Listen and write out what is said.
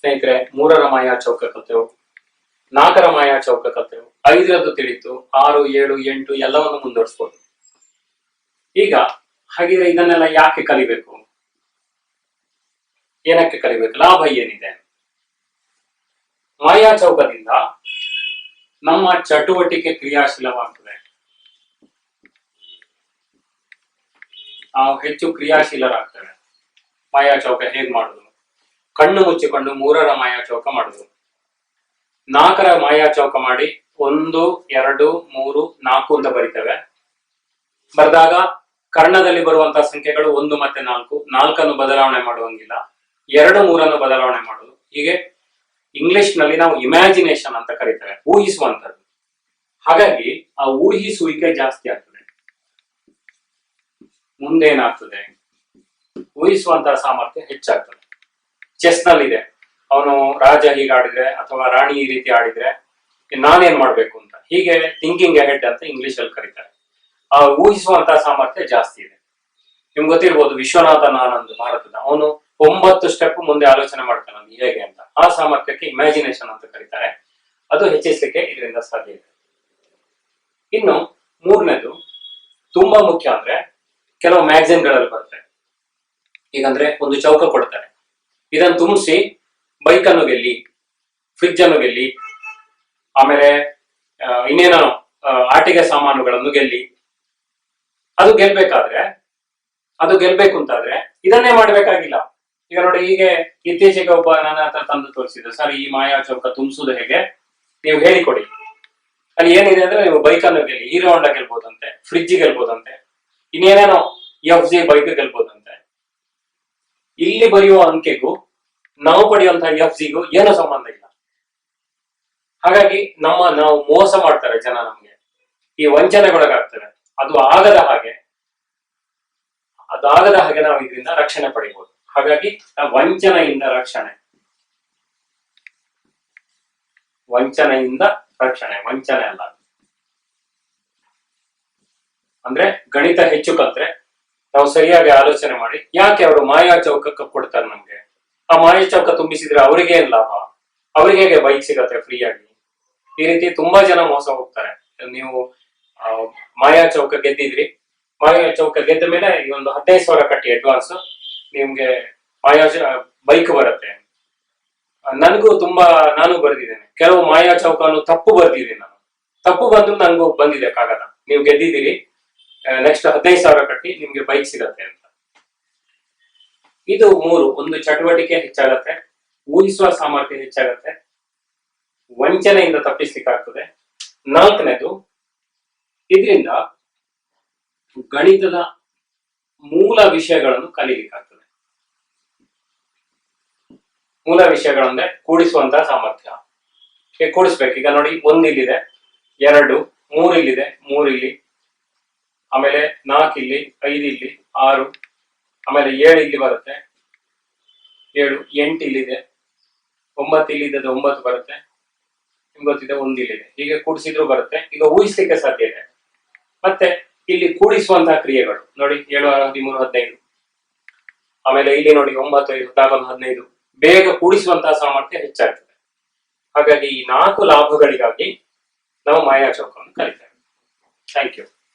ಸ್ನೇಹಿತರೆ, ಮೂರರ ಮಾಯಾ ಚೌಕ ಕಲ್ತೆವು ನಾಲ್ಕರ ಮಾಯಾ ಚೌಕ ಕಲ್ತೆವು ಐದರದ್ದು ತಿಳಿತು ಆರು, ಏಳು, ಎಂಟು, ಎಲ್ಲವನ್ನು ಮುಂದುವರಿಸ್ಬೋದು. ಈಗ ಹಾಗಿದ್ರೆ ಇದನ್ನೆಲ್ಲ ಯಾಕೆ ಕಲಿಬೇಕು? ಏನಕ್ಕೆ ಕಲಿಬೇಕು? ಲಾಭ ಏನಿದೆ? ಮಾಯಾ ಚೌಕದಿಂದ ನಮ್ಮ ಚಟುವಟಿಕೆ ಕ್ರಿಯಾಶೀಲವಾಗ್ತದೆ. ನಾವು ಹೆಚ್ಚು ಕ್ರಿಯಾಶೀಲರಾಗ್ತೇವೆ. ಮಾಯಾ ಚೌಕ ಹೇಗ್ ಮಾಡುದು? ಕಣ್ಣು ಮುಚ್ಚಿಕೊಂಡು ಮೂರರ ಮಾಯಾ ಚೌಕ ಮಾಡುದು ನಾಲ್ಕರ ಮಾಯಾ ಚೌಕ ಮಾಡಿ ಒಂದು, ಎರಡು, ಮೂರು, ನಾಲ್ಕು ಅಂತ ಬರಿತೇವೆ. ಬರೆದಾಗ ಕರ್ಣದಲ್ಲಿ ಬರುವಂತಹ ಸಂಖ್ಯೆಗಳು ಒಂದು ಮತ್ತೆ ನಾಲ್ಕು. ನಾಲ್ಕನ್ನು ಬದಲಾವಣೆ ಮಾಡುವಂಗಿಲ್ಲ. ಎರಡು, ಮೂರನ್ನು ಬದಲಾವಣೆ ಮಾಡುದು. ಹೀಗೆ ಇಂಗ್ಲಿಷ್ನಲ್ಲಿ ನಾವು ಇಮ್ಯಾಜಿನೇಷನ್ ಅಂತ ಕರಿತೇವೆ. ಊಹಿಸುವಂತದ್ದು ಹಾಗಾಗಿ ಆ ಊಹಿಸುವಿಕೆ ಜಾಸ್ತಿ ಆಗ್ತದೆ. ಮುಂದೇನಾಗ್ತದೆ? ಊಹಿಸುವಂತಹ ಸಾಮರ್ಥ್ಯ ಹೆಚ್ಚಾಗ್ತದೆ. ಚೆಸ್ನಲ್ಲಿ ಇದೆ ಅವನು ರಾಜ ಹೀಗೆ ಆಡಿದ್ರೆ ಅಥವಾ ರಾಣಿ ಈ ರೀತಿ ಆಡಿದ್ರೆ ನಾನೇನ್ ಮಾಡ್ಬೇಕು ಅಂತ. ಹೀಗೆ ಥಿಂಕಿಂಗ್ ಎಹೆಡ್ ಅಂತ ಇಂಗ್ಲಿಷ್ ಅಲ್ಲಿ ಕರೀತಾರೆ. ಆ ಊಹಿಸುವಂತಹ ಸಾಮರ್ಥ್ಯ ಜಾಸ್ತಿ ಇದೆ. ನಿಮ್ಗೆ ಗೊತ್ತಿರ್ಬೋದು ವಿಶ್ವನಾಥ ಆನಂದ್ ಭಾರತದ. ಅವನು ಒಂಬತ್ತು ಸ್ಟೆಪ್ ಮುಂದೆ ಆಲೋಚನೆ ಮಾಡ್ತಾನೆ ಹೇಗೆ ಅಂತ. ಆ ಸಾಮರ್ಥ್ಯಕ್ಕೆ ಇಮ್ಯಾಜಿನೇಷನ್ ಅಂತ ಕರೀತಾರೆ. ಅದು ಹೆಚ್ಚಿಸಲಿಕ್ಕೆ ಇದರಿಂದ ಸಾಧ್ಯ ಇದೆ. ಇನ್ನು ಮೂರನೇದು ತುಂಬಾ ಮುಖ್ಯ ಅಂದ್ರೆ ಕೆಲವು ಮ್ಯಾಗಝಿನ್ಗಳಲ್ಲಿ ಬರುತ್ತೆ ಈಗಂದ್ರೆ ಒಂದು ಚೌಕ ಕೊಡ್ತಾರೆ. ಇದನ್ನು ತುಂಬಿಸಿ ಬೈಕ್ ಅನ್ನು ಗೆಲ್ಲಿ ಫ್ರಿಜ್ ಅನ್ನು ಗೆಲ್ಲಿ, ಆಮೇಲೆ ಇನ್ನೇನೋ ಆಟಿಕೆ ಸಾಮಾನುಗಳನ್ನು ಗೆಲ್ಲಿ. ಅದು ಗೆಲ್ಬೇಕಾದ್ರೆ, ಅದು ಗೆಲ್ಬೇಕು ಅಂತಾದ್ರೆ ಇದನ್ನೇ ಮಾಡ್ಬೇಕಾಗಿಲ್ಲ. ಈಗ ನೋಡಿ, ಹೀಗೆ ಇತ್ತೀಚೆಗೆ ಒಬ್ಬ ನನ್ನ ಹತ್ರ ತಂದು ತೋರಿಸಿದ ಸರ್, ಈ ಮಾಯಾ ಚೌಕ ತುಂಬಿಸೋದು ಹೇಗೆ? ನೀವು ಹೇಳಿಕೊಡಿ. ಅಲ್ಲಿ ಏನಿದೆ ಅಂದ್ರೆ ನೀವು ಬೈಕ್ ಅನ್ನು ಗೆಲ್ಲಿ, ಹೀರೋ ಹೊಂಡ ಗೆಲ್ಬೋದಂತೆ ಫ್ರಿಜ್ ಗೆಲ್ಬೋದಂತೆ, ಇನ್ನೇನೇನೋ ಎಫ್ ಜಿ ಬೈಕ್ ಗೆಲ್ಬೋದಂತೆ. ಇಲ್ಲಿ ಬರೆಯುವ ಅಂಕೆಗೂ, ನಾವು ಪಡೆಯುವಂತಹ ಎಫ್ ಸಿಗೂ ಏನೂ ಸಂಬಂಧ ಇಲ್ಲ. ಹಾಗಾಗಿ ನಮ್ಮ, ನಾವು ಮೋಸ ಮಾಡ್ತಾರೆ ಜನ ನಮ್ಗೆ. ಈ ವಂಚನೆಗೊಳಗಾಗ್ತಾರೆ. ಅದು ಆಗದ ಹಾಗೆ ಅದಾಗದ ಹಾಗೆ ನಾವು ಇದರಿಂದ ರಕ್ಷಣೆ ಪಡಿಬಹುದು ಹಾಗಾಗಿ ವಂಚನೆಯಿಂದ ರಕ್ಷಣೆ. ವಂಚನೆಯಿಂದ ರಕ್ಷಣೆ, ವಂಚನೆ ಅಲ್ಲ ಅಂದ್ರೆ ಗಣಿತ ಹೆಚ್ಚು ಕಲ್ತ್ರೆ ನಾವು ಸರಿಯಾಗಿ ಆಲೋಚನೆ ಮಾಡಿ, ಯಾಕೆ ಅವರು ಮಾಯಾ ಚೌಕಕ್ಕೆ ಕೊಡ್ತಾರೆ ನಮ್ಗೆ? ಆ ಮಾಯಾ ಚೌಕ ತುಂಬಿಸಿದ್ರೆ ಅವರಿಗೆ ಏನ್ ಲಾಭ? ಅವ್ರಿಗೆ ಹೇಗೆ ಬೈಕ್ ಸಿಗತ್ತೆ ಫ್ರೀಯಾಗಿ ಈ ರೀತಿ ತುಂಬಾ ಜನ ಮೋಸ ಹೋಗ್ತಾರೆ. ನೀವು ಮಾಯಾ ಚೌಕ ಗೆದ್ದಿದ್ರಿ. ಮಾಯಾ ಚೌಕ ಗೆದ್ದ ಮೇಲೆ ಈ ಒಂದು ಹದಿನೈದು ಸಾವಿರ ಕಟ್ಟಿ ಅಡ್ವಾನ್ಸ್ ನಿಮ್ಗೆ ಮಾಯಾ ಬೈಕ್ ಬರುತ್ತೆ. ನನಗೂ ತುಂಬಾ, ನಾನು ಬರ್ದಿದ್ದೇನೆ. ಕೆಲವು ಮಾಯಾ ಚೌಕನು ತಪ್ಪು ಬರ್ದಿದ್ದೀನಿ ನಾನು. ತಪ್ಪು ಬಂದ್ರು ನನಗೂ ಬಂದಿದೆ ನೀವು ಗೆದ್ದಿದ್ದೀರಿ. ನೆಕ್ಸ್ಟ್ ಹದಿನೈದು ಸಾವಿರ ಕಟ್ಟಿ ನಿಮ್ಗೆ ಬೈಕ್ ಸಿಗತ್ತೆ ಅಂತ. ಇದು ಮೂರು, ಒಂದು ಚಟುವಟಿಕೆ ಹೆಚ್ಚಾಗತ್ತೆ, ಊಹಿಸುವ ಸಾಮರ್ಥ್ಯ ಹೆಚ್ಚಾಗತ್ತೆ, ವಂಚನೆಯಿಂದ ತಪ್ಪಿಸ್ಲಿಕ್ಕಾಗ್ತದೆ. ನಾಲ್ಕನೇದು, ಇದರಿಂದ ಗಣಿತದ ಮೂಲ ವಿಷಯಗಳನ್ನು ಕಲೀಲಿಕ್ಕಾಗ್ತದೆ. ಮೂಲ ವಿಷಯಗಳಂದ್ರೆ ಕೂಡಿಸುವಂತಹ ಸಾಮರ್ಥ್ಯ. ಕೂಡಿಸ್ಬೇಕು. ಈಗ ನೋಡಿ ಒಂದ್ ಇಲ್ಲಿದೆ ಎರಡು ಮೂರು ಇಲ್ಲಿದೆ ಮೂರು ಇಲ್ಲಿ ಆಮೇಲೆ ನಾಲ್ಕು ಇಲ್ಲಿ, ಐದು ಇಲ್ಲಿ, ಆರು, ಆಮೇಲೆ ಏಳು ಇಲ್ಲಿ ಬರುತ್ತೆ. ಏಳು, ಎಂಟು ಇಲ್ಲಿದೆ. ಒಂಬತ್ತು ಇಲ್ಲಿದೆ ಒಂಬತ್ತು ಬರುತ್ತೆ. ನಿಮ್ಗೆ ಗೊತ್ತಿದೆ, ಒಂದು ಇಲ್ಲಿದೆ. ಹೀಗೆ ಕೂಡಿಸಿದ್ರು ಬರುತ್ತೆ. ಈಗ ಊಹಿಸ್ಲಿಕ್ಕೆ ಸಾಧ್ಯ ಇದೆ. ಮತ್ತೆ ಇಲ್ಲಿ ಕೂಡಿಸುವಂತಹ ಕ್ರಿಯೆಗಳು. ನೋಡಿ, ಏಳು ಹದಿಮೂರು, ಹದಿನೈದು. ಆಮೇಲೆ ಇಲ್ಲಿ ನೋಡಿ, ಒಂಬತ್ತು ಹದಿನಾಲ್ಕು ಹದಿನೈದು. ಬೇಗ ಕೂಡಿಸುವಂತಹ ಸಾಮರ್ಥ್ಯ ಹೆಚ್ಚಾಗ್ತದೆ. ಹಾಗಾಗಿ ಈ ನಾಲ್ಕು ಲಾಭಗಳಿಗಾಗಿ ನಾವು ಮಾಯಾ ಚೌಕವನ್ನು ಕಲಿತೇವೆ ಥ್ಯಾಂಕ್ ಯು